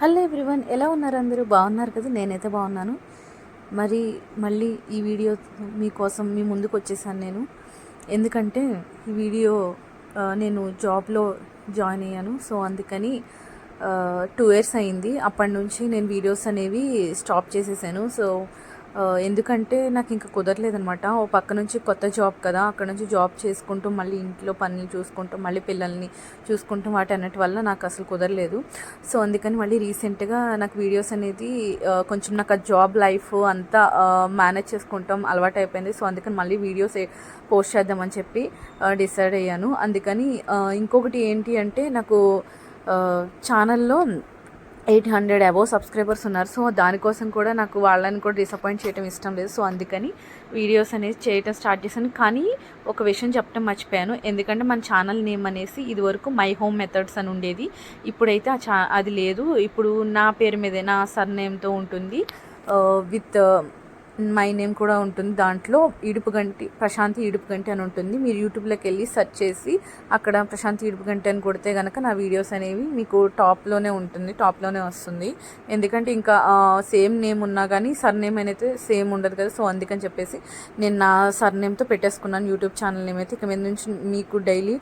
Hello everyone ఎలా ఉన్నారు అందరూ? బాగున్నారు కదా? నేనైతే బాగున్నాను. మరి మళ్ళీ ఈ వీడియో మీకోసం మీ ముందుకు వచ్చేసాను నేను. ఎందుకంటే ఈ వీడియో నేను జాబ్లో జాయిన్ అయ్యాను. సో అందుకని టూ ఇయర్స్ అయింది. అప్పటి నుంచి నేను వీడియోస్ అనేవి స్టాప్ చేసేసాను. సో ఎందుకంటే నాకు ఇంకా కుదరలేదనమాట ఓ పక్క నుంచి కొత్త జాబ్ కదా అక్కడ నుంచి జాబ్ చేసుకుంటూ మళ్ళీ ఇంట్లో పనులు చూసుకుంటూ మళ్ళీ పిల్లల్ని చూసుకుంటూ వాటి అన్నిటి వల్ల నాకు అసలు కుదరలేదు. సో అందుకని మళ్ళీ రీసెంట్గా నాకు వీడియోస్ అనేది కొంచెం నాకు ఆ జాబ్ లైఫ్ అంతా మేనేజ్ చేసుకుంటాం అలవాటు అయిపోయింది సో అందుకని మళ్ళీ వీడియోస్ పోస్ట్ చేద్దామని చెప్పి డిసైడ్ అయ్యాను. అందుకని ఇంకొకటి ఏంటి అంటే నాకు ఛానల్లో ఎయిట్ హండ్రెడ్ అబోవ్ సబ్స్క్రైబర్స్ ఉన్నారు. సో దానికోసం కూడా నాకు వాళ్ళని కూడా డిసప్పాయింట్ చేయడం ఇష్టం లేదు. సో అందుకని వీడియోస్ అనేది చేయటం స్టార్ట్ చేశాను. కానీ ఒక విషయం చెప్పడం మర్చిపోయాను. ఎందుకంటే మన ఛానల్ నేమ్ అనేసి ఇదివరకు మై హోమ్ మెథడ్స్ అని ఉండేది. ఇప్పుడైతే ఆ ఛా అది లేదు. ఇప్పుడు నా పేరు మీదే నా సర్ నేమ్తో ఉంటుంది విత్ మై నేమ్ కూడా ఉంటుంది దాంట్లో. ఇడుపు గంటి ప్రశాంతి ఇడుపు గంటి అని ఉంటుంది. మీరు యూట్యూబ్లోకి వెళ్ళి సెర్చ్ చేసి అక్కడ ప్రశాంతి ఇడుపు గంటి అని కొడితే కనుక నా వీడియోస్ అనేవి మీకు టాప్లోనే ఉంటుంది టాప్లోనే వస్తుంది. ఎందుకంటే ఇంకా సేమ్ నేమ్ ఉన్నా కానీ సర్ నేమ్ అనేది సేమ్ ఉండదు కదా. సో అందుకని చెప్పేసి నేను నా సర్ నేమ్తో పెట్టేసుకున్నాను యూట్యూబ్ ఛానల్ నేమ్ అయితే. ఇక మీద నుంచి మీకు డైలీ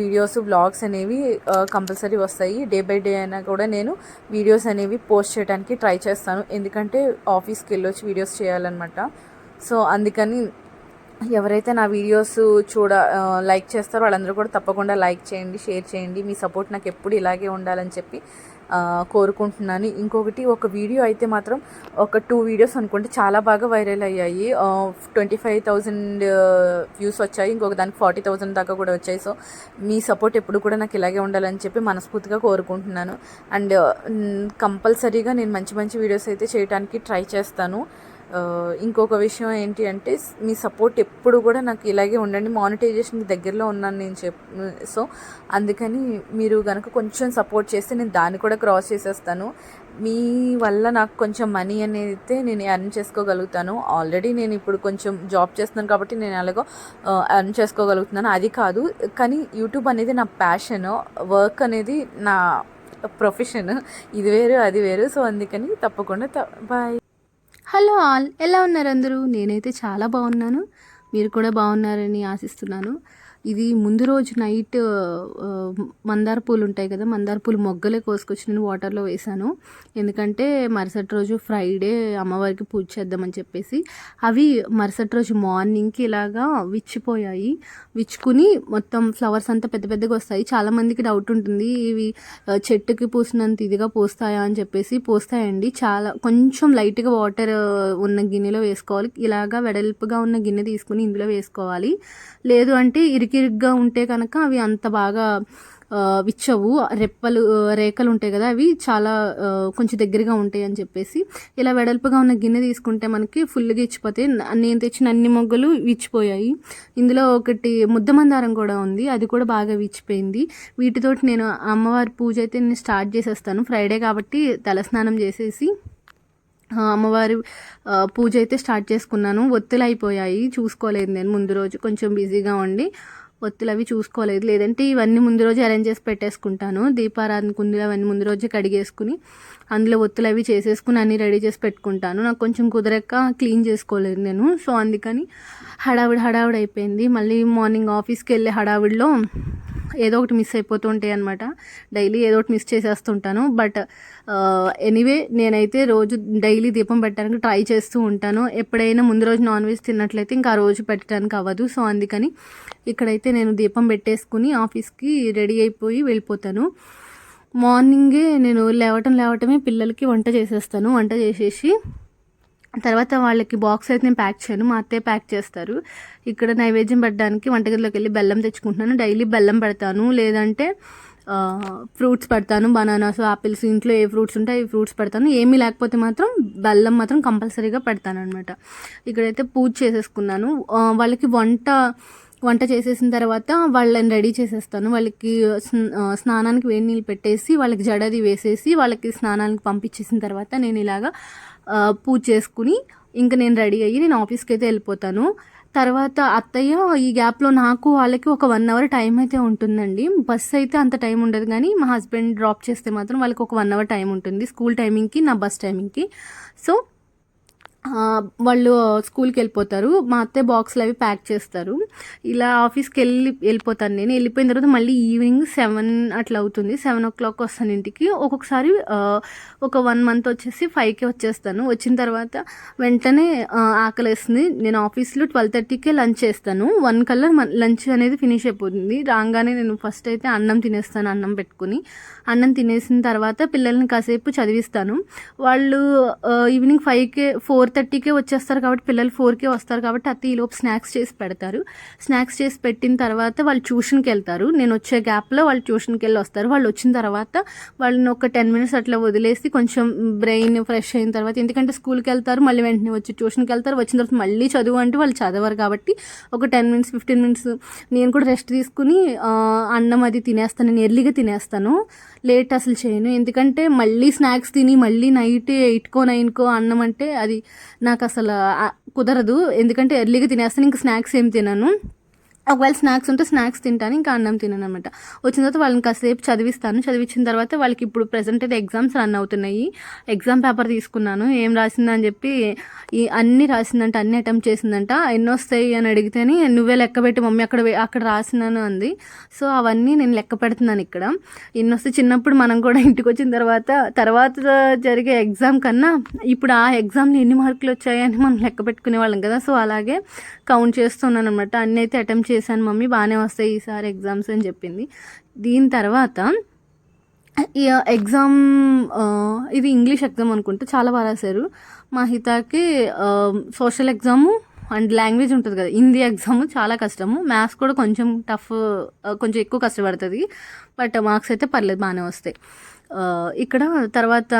వీడియోస్ బ్లాగ్స్ అనేవి కంపల్సరీ వస్తాయి. డే బై డే అయినా కూడా నేను వీడియోస్ అనేవి పోస్ట్ చేయడానికి ట్రై చేస్తాను. ఎందుకంటే ఆఫీస్కి వెళ్ళొచ్చి వీడియోస్ చేయాలి. చేయాలన్నమాట. సో అందుకని ఎవరైతే నా వీడియోస్ చూడ లైక్ చేస్తారో వాళ్ళందరూ కూడా తప్పకుండా లైక్ చేయండి షేర్ చేయండి. మీ సపోర్ట్ నాకు ఎప్పుడు ఇలాగే ఉండాలని చెప్పి కోరుకుంటున్నాను. ఇంకొకటి ఒక వీడియో అయితే మాత్రం ఒక టూ వీడియోస్ అనుకుంటే చాలా బాగా వైరల్ అయ్యాయి. ట్వంటీ ఫైవ్ థౌజండ్ వ్యూస్ వచ్చాయి. ఇంకొక దానికి ఫార్టీ థౌజండ్ దాకా కూడా వచ్చాయి. సో మీ సపోర్ట్ ఎప్పుడు కూడా నాకు ఇలాగే ఉండాలని చెప్పి మనస్ఫూర్తిగా కోరుకుంటున్నాను. అండ్ కంపల్సరీగా నేను మంచి మంచి వీడియోస్ అయితే చేయడానికి ట్రై చేస్తాను. ఇంకొక విషయం ఏంటి అంటే మీ సపోర్ట్ ఎప్పుడు కూడా నాకు ఇలాగే ఉండండి. మానిటైజేషన్కి దగ్గరలో ఉన్నాను నేను చెప్ సో అందుకని మీరు కనుక కొంచెం సపోర్ట్ చేస్తే నేను దాన్ని కూడా క్రాస్ చేసేస్తాను. మీ వల్ల నాకు కొంచెం మనీ అనేది అయితే నేను ఎర్న్ చేసుకోగలుగుతాను. ఆల్రెడీ నేను ఇప్పుడు కొంచెం జాబ్ చేస్తున్నాను కాబట్టి నేను ఎలాగో ఎర్న్ చేసుకోగలుగుతున్నాను. అది కాదు. కానీ యూట్యూబ్ అనేది నా ప్యాషన్ వర్క్ అనేది నా ప్రొఫెషన్ ఇది వేరు అది వేరు. సో అందుకని తప్పకుండా బాయ్ హలో ఆల్ ఎలా ఉన్నారు అందరూ? నేనైతే చాలా బాగున్నాను. మీరు కూడా బాగున్నారని ఆశిస్తున్నాను. ఇది ముందు రోజు నైట్ మందార పూలు ఉంటాయి కదా మందార పూలు మొగ్గలే కోసుకొచ్చి నేను వాటర్లో వేశాను. ఎందుకంటే మరుసటి రోజు ఫ్రైడే అమ్మవారికి పూజ చేద్దామని చెప్పేసి అవి మరుసటి రోజు మార్నింగ్కి ఇలాగా విచ్చిపోయాయి. విచ్చుకుని మొత్తం ఫ్లవర్స్ అంతా పెద్ద పెద్దగా వస్తాయి. చాలామందికి డౌట్ ఉంటుంది ఇవి చెట్టుకి పూసినంత ఇదిగా పోస్తాయా అని చెప్పేసి పోస్తాయండి. చాలా కొంచెం లైట్గా వాటర్ ఉన్న గిన్నెలో వేసుకోవాలి. ఇలాగా వెడల్పుగా ఉన్న గిన్నె తీసుకుని ఇందులో వేసుకోవాలి. లేదు అంటే ఇరికి ఇరికిరిగ్గా ఉంటే కనుక అవి అంత బాగా విచ్చవు. రెప్పలు రేఖలు ఉంటాయి కదా అవి చాలా కొంచెం దగ్గరగా ఉంటాయి అని చెప్పేసి. ఇలా వెడల్పుగా ఉన్న గిన్నె తీసుకుంటే మనకి ఫుల్గా ఇచ్చిపోతాయి నేను తెచ్చిన అన్ని మొగ్గలు విచ్చిపోయాయి. ఇందులో ఒకటి ముద్ద మందారం కూడా ఉంది. అది కూడా బాగా విచ్చిపోయింది. వీటితోటి నేను అమ్మవారి పూజ అయితే నేను స్టార్ట్ చేసేస్తాను. ఫ్రైడే కాబట్టి తలస్నానం చేసేసి అమ్మవారి పూజ అయితే స్టార్ట్ చేసుకున్నాను. ఒత్తులు అయిపోయాయి. చూసుకోలేదు నేను. ముందు రోజు కొంచెం బిజీగా ఉండి ఒత్తులు అవి చూసుకోలేదు. లేదంటే ఇవన్నీ ముందు రోజు అరేంజ్ చేసి పెట్టేసుకుంటాను. దీపారాధన కుందులు అవన్నీ ముందు రోజు కడిగేసుకుని అందులో ఒత్తులు అవి చేసేసుకుని అన్నీ రెడీ చేసి పెట్టుకుంటాను. నాకు కొంచెం కుదరక క్లీన్ చేసుకోలేదు నేను. సో అందుకని హడావిడి హడావిడి అయిపోయింది. మళ్ళీ మార్నింగ్ ఆఫీస్కి వెళ్ళే హడావిడిలో ఏదో ఒకటి మిస్ అయిపోతూ ఉంటాయి అనమాట డైలీ ఏదో ఒకటి మిస్ చేసేస్తుంటాను. బట్ ఎనీవే uh, నేనైతే రోజు డైలీ దీపం పెట్టడానికి ట్రై చేస్తూ ఉంటాను. ఎప్పుడైనా ముందు రోజు నాన్ వెజ్ తిన్నట్లయితే ఇంకా ఆ రోజు పెట్టడానికి అవ్వదు. సో అందుకని ఇక్కడైతే నేను దీపం పెట్టేసుకుని ఆఫీస్కి రెడీ అయిపోయి వెళ్ళిపోతాను. మార్నింగే నేను లేవటం లేవటమే పిల్లలకి వంట చేసేస్తాను. వంట చేసేసి తర్వాత వాళ్ళకి బాక్స్ అయితే నేను ప్యాక్ చేయను. మా అత్తయ్య ప్యాక్ చేస్తారు. ఇక్కడ నైవేద్యం పెట్టడానికి వంటగదిలోకి వెళ్ళి బెల్లం తెచ్చుకుంటున్నాను. డైలీ బెల్లం పెడతాను. లేదంటే ఫ్రూట్స్ పెడతాను. బనానాస్ ఆపిల్స్ ఇంట్లో ఏ ఫ్రూట్స్ ఉంటాయి ఏ ఫ్రూట్స్ పెడతాను. ఏమీ లేకపోతే మాత్రం బెల్లం మాత్రం కంపల్సరీగా పెడతాను అనమాట ఇక్కడైతే పూజ చేసేసుకున్నాను. వాళ్ళకి వంట వంట చేసేసిన తర్వాత వాళ్ళని రెడీ చేసేస్తాను. వాళ్ళకి స్నానానికి వేడి నీళ్ళు పెట్టేసి వాళ్ళకి జడది వేసేసి వాళ్ళకి స్నానానికి పంపించేసిన తర్వాత నేను ఇలాగా పూజ చేసుకుని ఇంకా నేను రెడీ అయ్యి నేను ఆఫీస్కి అయితే వెళ్ళిపోతాను. తర్వాత అత్తయ్య ఈ గ్యాప్లో నాకు వాళ్ళకి ఒక వన్ అవర్ టైం అయితే ఉంటుందండి. బస్ అయితే అంత టైం ఉండదు కానీ మా హస్బెండ్ డ్రాప్ చేస్తే మాత్రం వాళ్ళకి ఒక వన్ అవర్ టైం ఉంటుంది. స్కూల్ టైమింగ్కి నా బస్ టైమింగ్కి. సో వాళ్ళు స్కూల్కి వెళ్ళిపోతారు మా అత్తే బాక్స్లు అవి ప్యాక్ చేస్తారు. ఇలా ఆఫీస్కి వెళ్ళి వెళ్ళిపోతాను నేను. వెళ్ళిపోయిన తర్వాత మళ్ళీ ఈవినింగ్ సెవెన్ అట్లా అవుతుంది. సెవెన్ ఓ క్లాక్ వస్తాను ఇంటికి. ఒక్కొక్కసారి ఒక వన్ మంత్ వచ్చేసి ఫైవ్కి వచ్చేస్తాను. వచ్చిన తర్వాత వెంటనే ఆకలి ఆకలేస్తుంది. నేను ఆఫీస్లో ట్వెల్వ్ థర్టీకే లంచ్ చేస్తాను. వన్ కల్లా లంచ్ అనేది ఫినిష్ అయిపోతుంది. రాగానే నేను ఫస్ట్ అయితే అన్నం తినేస్తాను అన్నం పెట్టుకుని. అన్నం తినేసిన తర్వాత పిల్లల్ని కాసేపు చదివిస్తాను. వాళ్ళు ఈవినింగ్ ఫైవ్కే ఫోర్ థర్టీకే వచ్చేస్తారు కాబట్టి పిల్లలు ఫోర్కే వస్తారు కాబట్టి అత్త ఈలోపు స్నాక్స్ చేసి పెడతారు. స్నాక్స్ చేసి పెట్టిన తర్వాత వాళ్ళు ట్యూషన్కి వెళ్తారు. నేను వచ్చే గ్యాప్లో వాళ్ళు ట్యూషన్కి వెళ్ళి వస్తారు. వాళ్ళు వచ్చిన తర్వాత వాళ్ళని ఒక టెన్ మినిట్స్ అట్లా వదిలేసి కొంచెం బ్రెయిన్ ఫ్రెష్ అయిన తర్వాత ఎందుకంటే స్కూల్కి వెళ్తారు మళ్ళీ వెంటనే వచ్చి ట్యూషన్కి వెళ్తారు. వచ్చిన తర్వాత మళ్ళీ చదువు అంటే వాళ్ళు చదవరు కాబట్టి ఒక టెన్ మినిట్స్ ఫిఫ్టీన్ మినిట్స్ నేను కూడా రెస్ట్ తీసుకుని అన్నం అది తినేస్తాను. నేను ఎర్లీగా తినేస్తాను. లేట్ అసలు చేయను. ఎందుకంటే మళ్ళీ స్నాక్స్ తిని మళ్ళీ నైట్ ఎయిట్కో నైన్కో అన్నం అంటే అది నాకు అసలు కుదరదు. ఎందుకంటే ఎర్లీగా తినేస్తాను ఇంకా స్నాక్స్ ఏం తినను. ఒకవేళ స్నాక్స్ ఉంటే స్నాక్స్ తింటాను ఇంకా అన్నం తినను అనమాట వచ్చిన తర్వాత వాళ్ళని కాసేపు చదివిస్తాను. చదివించిన తర్వాత వాళ్ళకి ఇప్పుడు ప్రజెంట్ అయితే ఎగ్జామ్స్ రన్ అవుతున్నాయి. ఎగ్జామ్ పేపర్ తీసుకున్నాను. ఏం రాసిందని చెప్పి ఈ అన్ని రాసిందంట అన్ని అటెంప్ట్ చేసిందంట. ఎన్ని వస్తాయి అని అడిగితేనే నువ్వే లెక్క పెట్టి మమ్మీ అక్కడ అక్కడ రాసినాను అంది. సో అవన్నీ నేను లెక్క పెడుతున్నాను ఇక్కడ. ఎన్ని వస్తే చిన్నప్పుడు మనం కూడా ఇంటికి వచ్చిన తర్వాత తర్వాత జరిగే ఎగ్జామ్ కన్నా ఇప్పుడు ఆ ఎగ్జామ్లో ఎన్ని మార్కులు వచ్చాయని మనం లెక్క పెట్టుకునే వాళ్ళం కదా. సో అలాగే కౌంట్ చేస్తున్నాను అనమాట అన్నీ అయితే అటెంప్ట్ చేశాను మమ్మీ బాగానే వస్తాయి ఈసారి ఎగ్జామ్స్ అని చెప్పింది. దీని తర్వాత ఎగ్జామ్ ఇది ఇంగ్లీష్ ఎగ్జామ్ అనుకుంటే చాలా బాగా రాశారు. మా హితాకి సోషల్ ఎగ్జాము అండ్ లాంగ్వేజ్ ఉంటుంది కదా హిందీ ఎగ్జామ్ చాలా కష్టము. మ్యాథ్స్ కూడా కొంచెం టఫ్ కొంచెం ఎక్కువ కష్టపడుతుంది. బట్ మార్క్స్ అయితే పర్లేదు బాగానే వస్తాయి. ఇక్కడ తర్వాత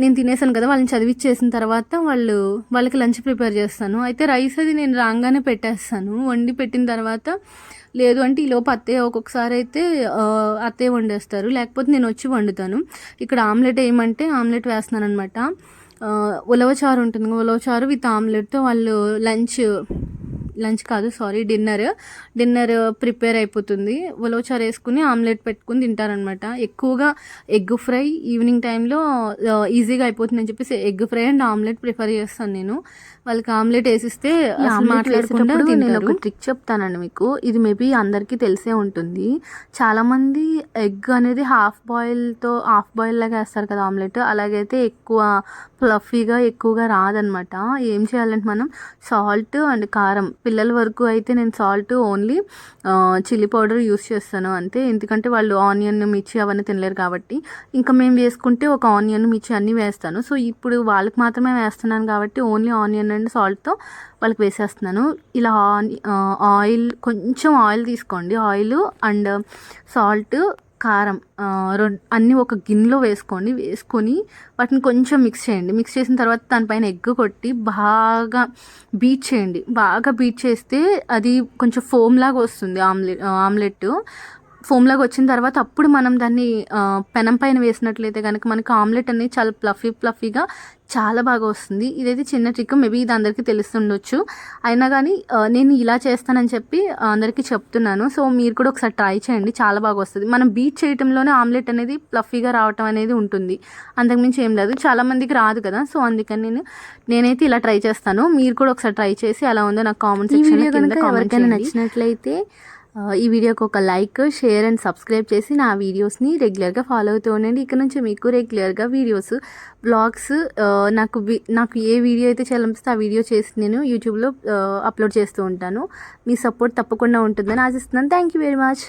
నేను తినేసాను కదా వాళ్ళని చదివిచ్చేసిన తర్వాత వాళ్ళు వాళ్ళకి లంచ్ ప్రిపేర్ చేస్తాను. అయితే రైస్ అది నేను రాగానే పెట్టేస్తాను. వండి పెట్టిన తర్వాత లేదు అంటే ఈ లోపు అత్తయ్య ఒక్కొక్కసారి అయితే అత్తయ్య వండేస్తారు. లేకపోతే నేను వచ్చి వండుతాను. ఇక్కడ ఆమ్లెట్ వేయమంటే ఆమ్లెట్ వేస్తున్నాను అనమాట ఉలవచారు ఉంటుంది ఉలవచారు విత్ ఆమ్లెట్తో వాళ్ళు లంచ్ లంచ్ కాదు సారీ డిన్నర్. డిన్నర్ ప్రిపేర్ అయిపోతుంది. ఉలవచారు వేసుకుని ఆమ్లెట్ పెట్టుకుని తింటారనమాట ఎక్కువగా ఎగ్ ఫ్రై ఈవినింగ్ టైంలో ఈజీగా అయిపోతుందని చెప్పేసి egg fry and omelette prefer చేస్తాను నేను. వాళ్ళకి ఆమ్లెట్ వేసిస్తే మాట్లాడకుండా నేను ఒక ట్రిక్ చెప్తానండి మీకు. ఇది మేబీ అందరికీ తెలిసే ఉంటుంది. చాలామంది ఎగ్ అనేది హాఫ్ బాయిల్తో హాఫ్ బాయిల్ లాగా వేస్తారు కదా ఆమ్లెట్. అలాగైతే ఎక్కువ ఫ్లఫీగా ఎక్కువగా రాదనమాట ఏం చేయాలంటే మనం సాల్ట్ అండ్ కారం పిల్లల వరకు అయితే నేను salt only chilli powder use చేస్తాను అంతే. ఎందుకంటే వాళ్ళు ఆనియన్ మిర్చి అవన్నీ తినలేరు కాబట్టి. ఇంకా మేము వేసుకుంటే ఒక ఆనియన్ మిర్చి అన్నీ వేస్తాను. సో ఇప్పుడు వాళ్ళకి మాత్రమే వేస్తున్నాను కాబట్టి ఓన్లీ ఆనియన్ అండ్ సాల్ట్తో వాళ్ళకి వేసేస్తున్నాను. ఇలా ఆని- ఆయిల్ కొంచెం ఆయిల్ తీసుకోండి. ఆయిల్ అండ్ సాల్ట్ కారం రెండు అన్నీ ఒక గిన్నెలో వేసుకోండి. వేసుకొని వాటిని కొంచెం మిక్స్ చేయండి. మిక్స్ చేసిన తర్వాత దానిపైన ఎగ్ కొట్టి బాగా బీట్ చేయండి. బాగా బీట్ చేస్తే అది కొంచెం ఫోమ్ లాగా వస్తుంది ఆమ్లెట్ ఆమ్లెట్ ఫోమ్ లాగా వచ్చిన తర్వాత అప్పుడు మనం దాన్ని పెనం పైన వేసినట్లయితే కనుక మనకి ఆమ్లెట్ అనేది చాలా ప్లఫీ ప్లఫీగా చాలా బాగా వస్తుంది. ఇదైతే చిన్న ట్రిక్ మేబీ ఇది అందరికీ తెలుస్తుండొచ్చు. అయినా కానీ నేను ఇలా చేస్తానని చెప్పి అందరికీ చెప్తున్నాను. సో మీరు కూడా ఒకసారి ట్రై చేయండి. చాలా బాగా వస్తుంది. మనం బీట్ చేయటంలోనే ఆమ్లెట్ అనేది ప్లఫీగా రావటం అనేది ఉంటుంది. అంతకుమించి ఏం లేదు. చాలా మందికి రాదు కదా. సో అందుకని నేను నేనైతే ఇలా ట్రై చేస్తాను. మీరు కూడా ఒకసారి ట్రై చేసి ఎలా ఉందో నాకు కామెంట్ సెక్షన్ కింద కామెంట్ నచ్చినట్లయితే ఈ వీడియోకి ఒక లైక్ షేర్ అండ్ సబ్స్క్రైబ్ చేసి నా వీడియోస్ని రెగ్యులర్గా ఫాలో అవుతూ ఉండండి. ఇక్కడ నుంచి మీకు రెగ్యులర్గా వీడియోస్ బ్లాగ్స్ నాకు నాకు ఏ వీడియో అయితే చేయాలనిపిస్తే ఆ వీడియో చేసి నేను యూట్యూబ్లో అప్లోడ్ చేస్తూ ఉంటాను. మీ సపోర్ట్ తప్పకుండా ఉంటుందని ఆశిస్తున్నాను. Thank you very much.